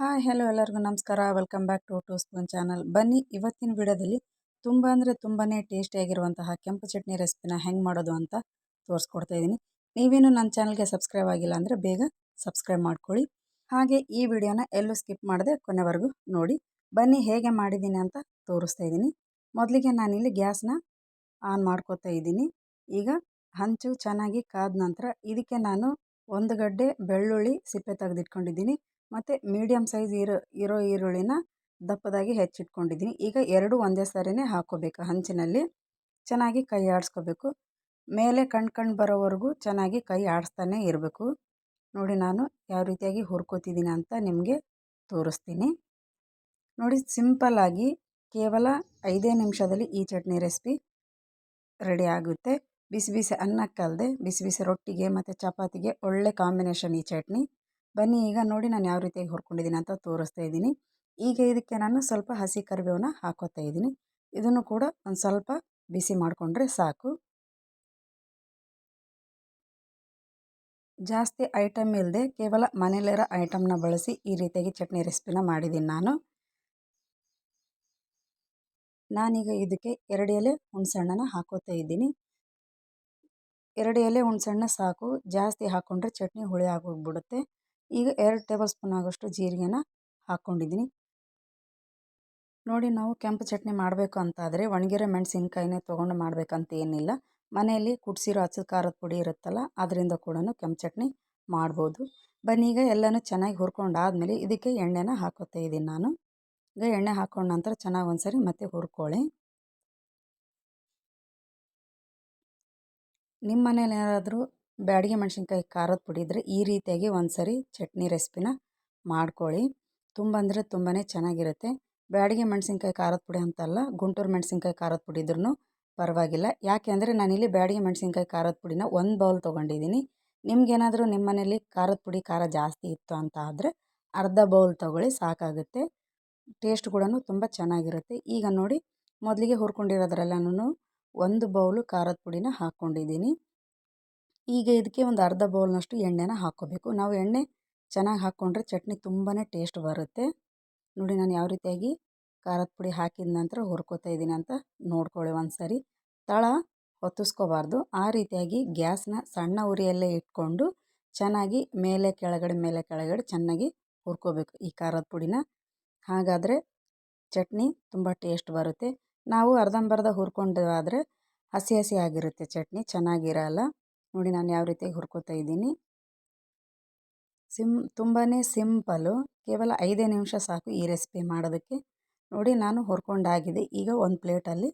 Hi hello ಎಲ್ಲರಿಗೂ ನಮಸ್ಕಾರ. Welcome back to two spoon channel ಬನ್ನಿ, ಇವತ್ತಿನ ವಿಡಿಯೋದಲ್ಲಿ ತುಂಬ ಅಂದರೆ ತುಂಬಾ ಟೇಸ್ಟಿಯಾಗಿರುವಂತಹ ಕೆಂಪು ಚಟ್ನಿ ರೆಸಿಪಿನ ಹೆಂಗೆ ಮಾಡೋದು ಅಂತ ತೋರಿಸ್ಕೊಡ್ತಾ ಇದ್ದೀನಿ. ನೀವೇನು ನನ್ನ ಚಾನಲ್ಗೆ ಸಬ್ಸ್ಕ್ರೈಬ್ ಆಗಿಲ್ಲ ಅಂದರೆ ಬೇಗ ಸಬ್ಸ್ಕ್ರೈಬ್ ಮಾಡ್ಕೊಳ್ಳಿ. ಹಾಗೆ ಈ ವಿಡಿಯೋನ ಎಲ್ಲೂ ಸ್ಕಿಪ್ ಮಾಡದೆ ಕೊನೆವರೆಗೂ ನೋಡಿ. ಬನ್ನಿ, ಹೇಗೆ ಮಾಡಿದ್ದೀನಿ ಅಂತ ತೋರಿಸ್ತಾ ಇದ್ದೀನಿ. ಮೊದಲಿಗೆ ನಾನಿಲ್ಲಿ ಗ್ಯಾಸ್ನ ಆನ್ ಮಾಡ್ಕೋತಾ ಇದ್ದೀನಿ. ಈಗ ಹಂಚು ಚೆನ್ನಾಗಿ ಕಾದ ನಂತರ ಇದಕ್ಕೆ ನಾನು ಒಂದು ಗಡ್ಡೆ ಬೆಳ್ಳುಳ್ಳಿ ಸಿಪ್ಪೆ ತೆಗೆದಿಟ್ಕೊಂಡಿದ್ದೀನಿ. ಮತ್ತು ಮೀಡಿಯಮ್ ಸೈಜ್ ಇರೋ ಇರೋ ಈರುಳ್ಳಿನ ದಪ್ಪದಾಗಿ ಹೆಚ್ಚಿಟ್ಕೊಂಡಿದ್ದೀನಿ. ಈಗ ಎರಡು ಒಂದೇ ಸಾರಿನೇ ಹಾಕೋಬೇಕು ಹಂಚಿನಲ್ಲಿ. ಚೆನ್ನಾಗಿ ಕೈ ಆಡಿಸ್ಕೋಬೇಕು. ಮೇಲೆ ಕಣ್ ಕಣ್ಣು ಬರೋವರೆಗೂ ಚೆನ್ನಾಗಿ ಕೈ ಆಡಿಸ್ತಾನೆ ಇರಬೇಕು. ನೋಡಿ ನಾನು ಯಾವ ರೀತಿಯಾಗಿ ಹುರ್ಕೋತಿದ್ದೀನಿ ಅಂತ ನಿಮಗೆ ತೋರಿಸ್ತೀನಿ. ನೋಡಿ ಸಿಂಪಲ್ಲಾಗಿ ಕೇವಲ ಐದೇ ನಿಮಿಷದಲ್ಲಿ ಈ ಚಟ್ನಿ ರೆಸಿಪಿ ರೆಡಿ ಆಗುತ್ತೆ. ಬಿಸಿ ಬಿಸಿ ಅನ್ನಕ್ಕಲ್ಲದೆ ಬಿಸಿ ಬಿಸಿ ರೊಟ್ಟಿಗೆ ಮತ್ತು ಚಪಾತಿಗೆ ಒಳ್ಳೆ ಕಾಂಬಿನೇಷನ್ ಈ ಚಟ್ನಿ. ಬನ್ನಿ ಈಗ ನೋಡಿ ನಾನು ಯಾವ ರೀತಿಯಾಗಿ ಹುರ್ಕೊಂಡಿದ್ದೀನಿ ಅಂತ ತೋರಿಸ್ತಾ ಇದ್ದೀನಿ. ಈಗ ಇದಕ್ಕೆ ನಾನು ಸ್ವಲ್ಪ ಹಸಿ ಕರಿಬೇವನ್ನ ಹಾಕೋತಾ ಇದ್ದೀನಿ. ಇದನ್ನು ಕೂಡ ಒಂದು ಸ್ವಲ್ಪ ಬಿಸಿ ಮಾಡಿಕೊಂಡ್ರೆ ಸಾಕು. ಜಾಸ್ತಿ ಐಟಮ್ ಇಲ್ಲದೆ ಕೇವಲ ಮನೇಲಿರೋ ಐಟಮ್ನ ಬಳಸಿ ಈ ರೀತಿಯಾಗಿ ಚಟ್ನಿ ರೆಸಿಪಿನ ಮಾಡಿದ್ದೀನಿ ನಾನು. ನಾನೀಗ ಇದಕ್ಕೆ ಎರಡು ಎಲೆ ಹುಣಸೆಹಣ್ಣನ ಹಾಕೋತಾ ಇದ್ದೀನಿ. ಎರಡು ಎಲೆ ಹುಣಸಣ್ಣ ಸಾಕು. ಜಾಸ್ತಿ ಹಾಕ್ಕೊಂಡ್ರೆ ಚಟ್ನಿ ಹುಳಿ ಆಗೋಗ್ಬಿಡುತ್ತೆ. ಈಗ ಎರಡು ಟೇಬಲ್ ಸ್ಪೂನ್ ಆಗೋಷ್ಟು ಜೀರಿಗೆನ ಹಾಕ್ಕೊಂಡಿದ್ದೀನಿ. ನೋಡಿ ನಾವು ಕೆಂಪು ಚಟ್ನಿ ಮಾಡಬೇಕು ಅಂತಾದರೆ ಒಣಗಿರೋ ಮೆಣಸಿನ್ಕಾಯಿನೇ ತೊಗೊಂಡು ಮಾಡಬೇಕಂತ ಏನಿಲ್ಲ. ಮನೆಯಲ್ಲಿ ಕುಡಿಸಿರೋ ಹಚ್ಚದ ಖಾರದ ಪುಡಿ ಇರುತ್ತಲ್ಲ ಅದರಿಂದ ಕೂಡ ಕೆಂಪು ಚಟ್ನಿ ಮಾಡ್ಬೋದು. ಬನ್ನಿ ಈಗ ಎಲ್ಲನೂ ಚೆನ್ನಾಗಿ ಹುರ್ಕೊಂಡಾದಮೇಲೆ ಇದಕ್ಕೆ ಎಣ್ಣೆನ ಹಾಕೋತಾ ಇದ್ದೀನಿ ನಾನು. ಈಗ ಎಣ್ಣೆ ಹಾಕೊಂಡ ನಂತರ ಚೆನ್ನಾಗಿ ಒಂದ್ಸರಿ ಮತ್ತೆ ಹುರ್ಕೊಳ್ಳಿ. ನಿಮ್ಮ ಮನೇಲಿ ಯಾರಾದರೂ ಬ್ಯಾಡಿಗೆ ಮೆಣಸಿನ್ಕಾಯಿ ಖಾರದ ಪುಡಿ ಇದ್ದರೆ ಈ ರೀತಿಯಾಗಿ ಒಂದು ಸರಿ ಚಟ್ನಿ ರೆಸಿಪಿನ ಮಾಡ್ಕೊಳ್ಳಿ. ತುಂಬ ಅಂದರೆ ತುಂಬಾ ಚೆನ್ನಾಗಿರುತ್ತೆ. ಬ್ಯಾಡಿಗೆ ಮೆಣಸಿನ್ಕಾಯಿ ಖಾರದ ಪುಡಿ ಅಂತಲ್ಲ, ಗುಂಟೂರು ಮೆಣಸಿನ್ಕಾಯಿ ಖಾರದ ಪುಡಿ ಇದ್ರೂ ಪರವಾಗಿಲ್ಲ. ಯಾಕೆ ಅಂದರೆ ನಾನಿಲ್ಲಿ ಬ್ಯಾಡಿಗೆ ಮೆಣಸಿನ್ಕಾಯಿ ಖಾರದ ಪುಡಿನ ಒಂದು ಬೌಲ್ ತೊಗೊಂಡಿದ್ದೀನಿ. ನಿಮ್ಗೇನಾದರೂ ನಿಮ್ಮ ಮನೇಲಿ ಖಾರದ ಪುಡಿ ಖಾರ ಜಾಸ್ತಿ ಇತ್ತು ಅಂತ ಆದರೆ ಅರ್ಧ ಬೌಲ್ ತೊಗೊಳ್ಳಿ, ಸಾಕಾಗುತ್ತೆ. ಟೇಸ್ಟ್ ಕೂಡ ತುಂಬ ಚೆನ್ನಾಗಿರುತ್ತೆ. ಈಗ ನೋಡಿ, ಮೊದಲಿಗೆ ಹುರ್ಕೊಂಡಿರೋದ್ರಲ್ಲೂ ಒಂದು ಬೌಲು ಖಾರದ ಪುಡಿನ ಹಾಕ್ಕೊಂಡಿದ್ದೀನಿ. ಈಗ ಇದಕ್ಕೆ ಒಂದು ಅರ್ಧ ಬೌಲ್ನಷ್ಟು ಎಣ್ಣೆನ ಹಾಕ್ಕೋಬೇಕು. ನಾವು ಎಣ್ಣೆ ಚೆನ್ನಾಗಿ ಹಾಕ್ಕೊಂಡ್ರೆ ಚಟ್ನಿ ತುಂಬಾ ಟೇಸ್ಟ್ ಬರುತ್ತೆ. ನೋಡಿ ನಾನು ಯಾವ ರೀತಿಯಾಗಿ ಖಾರದ ಪುಡಿ ಹಾಕಿದ ನಂತರ ಹುರ್ಕೋತಾ ಇದ್ದೀನಿ ಅಂತ ನೋಡ್ಕೊಳ್ಳಿ ಒಂದು ಸರಿ ತಳ ಹೊತ್ತಿಸ್ಕೋಬಾರ್ದು. ಆ ರೀತಿಯಾಗಿ ಗ್ಯಾಸ್ನ ಸಣ್ಣ ಉರಿಯಲ್ಲೇ ಇಟ್ಕೊಂಡು ಚೆನ್ನಾಗಿ ಮೇಲೆ ಕೆಳಗಡೆ ಮೇಲೆ ಕೆಳಗಡೆ ಚೆನ್ನಾಗಿ ಹುರ್ಕೋಬೇಕು ಈ ಖಾರದ ಪುಡಿನ. ಹಾಗಾದರೆ ಚಟ್ನಿ ತುಂಬ ಟೇಸ್ಟ್ ಬರುತ್ತೆ. ನಾವು ಅರ್ಧಂಬರ್ಧ ಹುರ್ಕೊಂಡಾದರೆ ಹಸಿ ಹಸಿ ಆಗಿರುತ್ತೆ ಚಟ್ನಿ, ಚೆನ್ನಾಗಿರಲ್ಲ. ನೋಡಿ ನಾನು ಯಾವ ರೀತಿಯಾಗಿ ಹುರ್ಕೋತಾ ಇದ್ದೀನಿ. ಸಿಮ್ ತುಂಬಾ ಸಿಂಪಲು, ಕೇವಲ ಐದೇ ನಿಮಿಷ ಸಾಕು ಈ ರೆಸಿಪಿ ಮಾಡೋದಕ್ಕೆ. ನೋಡಿ ನಾನು ಹುರ್ಕೊಂಡಾಗಿದೆ, ಈಗ ಒಂದು ಪ್ಲೇಟಲ್ಲಿ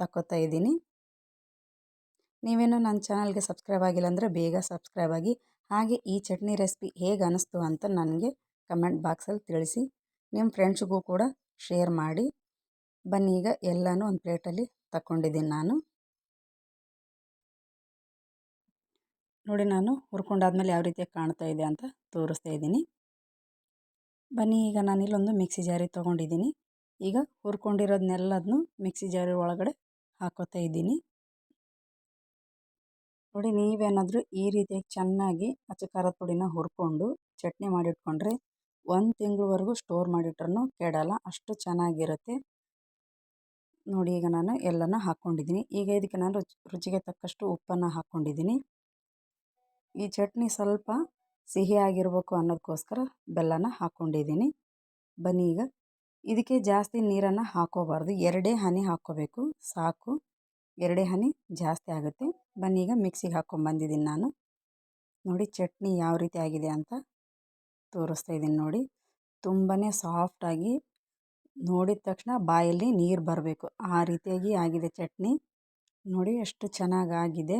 ತಕ್ಕೋತಾ ಇದ್ದೀನಿ. ನೀವೇನೋ ನನ್ನ ಚಾನಲ್ಗೆ ಸಬ್ಸ್ಕ್ರೈಬ್ ಆಗಿಲ್ಲ ಅಂದರೆ ಬೇಗ ಸಬ್ಸ್ಕ್ರೈಬ್ ಆಗಿ, ಹಾಗೆ ಈ ಚಟ್ನಿ ರೆಸಿಪಿ ಹೇಗೆ ಅನ್ನಿಸ್ತು ಅಂತ ನನಗೆ ಕಮೆಂಟ್ ಬಾಕ್ಸಲ್ಲಿ ತಿಳಿಸಿ, ನಿಮ್ಮ ಫ್ರೆಂಡ್ಸ್ಗೂ ಕೂಡ ಶೇರ್ ಮಾಡಿ. ಬನ್ನಿ ಈಗ ಎಲ್ಲನೂ ಒಂದು ಪ್ಲೇಟಲ್ಲಿ ತಗೊಂಡಿದ್ದೀನಿ ನಾನು. ನೋಡಿ ನಾನು ಹುರ್ಕೊಂಡಾದ್ಮೇಲೆ ಯಾವ ರೀತಿಯಾಗಿ ಕಾಣ್ತಾ ಇದೆ ಅಂತ ತೋರಿಸ್ತಾ ಇದ್ದೀನಿ. ಬನ್ನಿ, ಈಗ ನಾನಿಲ್ಲೊಂದು ಮಿಕ್ಸಿ ಜಾರಿ ತೊಗೊಂಡಿದ್ದೀನಿ. ಈಗ ಹುರ್ಕೊಂಡಿರೋದನ್ನೆಲ್ಲದನ್ನು ಮಿಕ್ಸಿ ಜಾರಿ ಒಳಗಡೆ ಹಾಕೋತಾ ಇದ್ದೀನಿ. ನೋಡಿ, ನೀವೇನಾದರೂ ಈ ರೀತಿಯಾಗಿ ಚೆನ್ನಾಗಿ ಅಚ್ಚ ಖಾರದ ಪುಡಿನ ಹುರ್ಕೊಂಡು ಚಟ್ನಿ ಮಾಡಿಟ್ಕೊಂಡ್ರೆ ಒಂದು ತಿಂಗಳವರೆಗೂ ಸ್ಟೋರ್ ಮಾಡಿಟ್ರೂ ಕೆಡಲ್ಲ, ಅಷ್ಟು ಚೆನ್ನಾಗಿರುತ್ತೆ. ನೋಡಿ, ಈಗ ನಾನು ಎಲ್ಲನೂ ಹಾಕ್ಕೊಂಡಿದ್ದೀನಿ. ಈಗ ಇದಕ್ಕೆ ನಾನು ರುಚಿಗೆ ತಕ್ಕಷ್ಟು ಉಪ್ಪನ್ನು ಹಾಕ್ಕೊಂಡಿದ್ದೀನಿ. ಈ ಚಟ್ನಿ ಸ್ವಲ್ಪ ಸಿಹಿಯಾಗಿರಬೇಕು ಅನ್ನೋದಕ್ಕೋಸ್ಕರ ಬೆಲ್ಲನ ಹಾಕ್ಕೊಂಡಿದ್ದೀನಿ. ಬನ್ನಿ ಈಗ. ಇದಕ್ಕೆ ಜಾಸ್ತಿ ನೀರನ್ನು ಹಾಕೋಬಾರ್ದು ಎರಡೇ ಹನಿ ಹಾಕ್ಕೋಬೇಕು. ಸಾಕು. ಎರಡೇ ಹನಿ ಜಾಸ್ತಿ ಆಗುತ್ತೆ. ಬನ್ನಿ ಈಗ ಮಿಕ್ಸಿಗೆ ಹಾಕ್ಕೊಂಬಂದಿದ್ದೀನಿ ನಾನು. ನೋಡಿ ಚಟ್ನಿ ಯಾವ ರೀತಿ ಆಗಿದೆ ಅಂತ ತೋರಿಸ್ತಾ ಇದ್ದೀನಿ ನೋಡಿ. ತುಂಬಾ ಸಾಫ್ಟಾಗಿ ನೋಡಿದ ತಕ್ಷಣ ಬಾಯಲ್ಲಿ ನೀರು ಬರಬೇಕು. ಆ ರೀತಿಯಾಗಿ ಆಗಿದೆ ಚಟ್ನಿ. ನೋಡಿ ಎಷ್ಟು ಚೆನ್ನಾಗಾಗಿದೆ.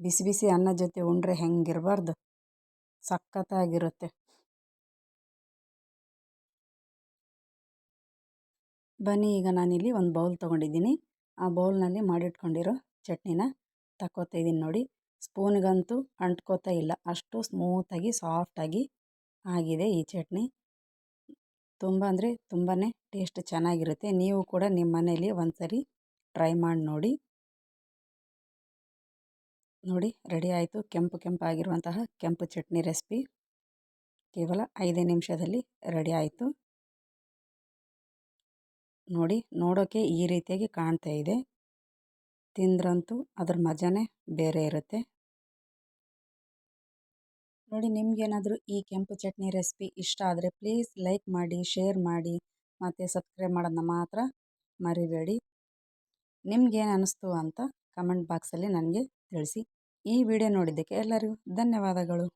ಬಿಸಿ ಬಿಸಿ ಅನ್ನ ಜೊತೆ ಉಂಡ್ರೆ ಹೆಂಗಿರಬಾರ್ದು? ಸಖತ್ತಾಗಿರುತ್ತೆ. ಬನ್ನಿ, ಈಗ ನಾನಿಲ್ಲಿ ಒಂದು ಬೌಲ್ ತೊಗೊಂಡಿದ್ದೀನಿ. ಆ ಬೌಲ್ನಲ್ಲಿ ಮಾಡಿಟ್ಕೊಂಡಿರೋ ಚಟ್ನಿನ ತಕ್ಕೋತಾ ಇದ್ದೀನಿ ನೋಡಿ. ಸ್ಪೂನ್ಗಂತೂ ಅಂಟ್ಕೋತಾ ಇಲ್ಲ. ಅಷ್ಟು ಸ್ಮೂತಾಗಿ, ಸಾಫ್ಟಾಗಿ ಆಗಿದೆ ಈ ಚಟ್ನಿ. ತುಂಬ ಅಂದರೆ ತುಂಬಾ ಟೇಸ್ಟ್ ಚೆನ್ನಾಗಿರುತ್ತೆ. ನೀವು ಕೂಡ ನಿಮ್ಮ ಮನೇಲಿ ಒಂದು ಸರಿ ಟ್ರೈ ಮಾಡಿ ನೋಡಿ. ನೋಡಿ, ರೆಡಿ ಆಯಿತು. ಕೆಂಪು ಕೆಂಪಾಗಿರುವಂತಹ ಕೆಂಪು ಚಟ್ನಿ ರೆಸಿಪಿ. ಕೇವಲ ಐದೇ ನಿಮಿಷದಲ್ಲಿ ರೆಡಿ ಆಯಿತು. ನೋಡಿ ನೋಡೋಕ್ಕೆ ಈ ರೀತಿಯಾಗಿ ಕಾಣ್ತಾ ಇದೆ. ತಿಂದ್ರಂತೂ ಅದ್ರ ಮಜಾನೇ ಬೇರೆ ಇರುತ್ತೆ. ನೋಡಿ, ನಿಮಗೇನಾದರೂ ಈ ಕೆಂಪು ಚಟ್ನಿ ರೆಸಿಪಿ ಇಷ್ಟ ಆದರೆ ಪ್ಲೀಸ್ ಲೈಕ್ ಮಾಡಿ, ಶೇರ್ ಮಾಡಿ, ಮತ್ತು ಸಬ್ಸ್ಕ್ರೈಬ್ ಮಾಡೋದನ್ನ ಮಾತ್ರ ಮರಿಬೇಡಿ. ನಿಮ್ಗೇನು ಅನ್ನಿಸ್ತು ಅಂತ ಕಮೆಂಟ್ ಬಾಕ್ಸಲ್ಲಿ ನನಗೆ ತಿಳಿಸಿ ಈ ವಿಡಿಯೋ ನೋಡಿದ್ದಕ್ಕೆ ಎಲ್ಲರಿಗೂ ಧನ್ಯವಾದಗಳು.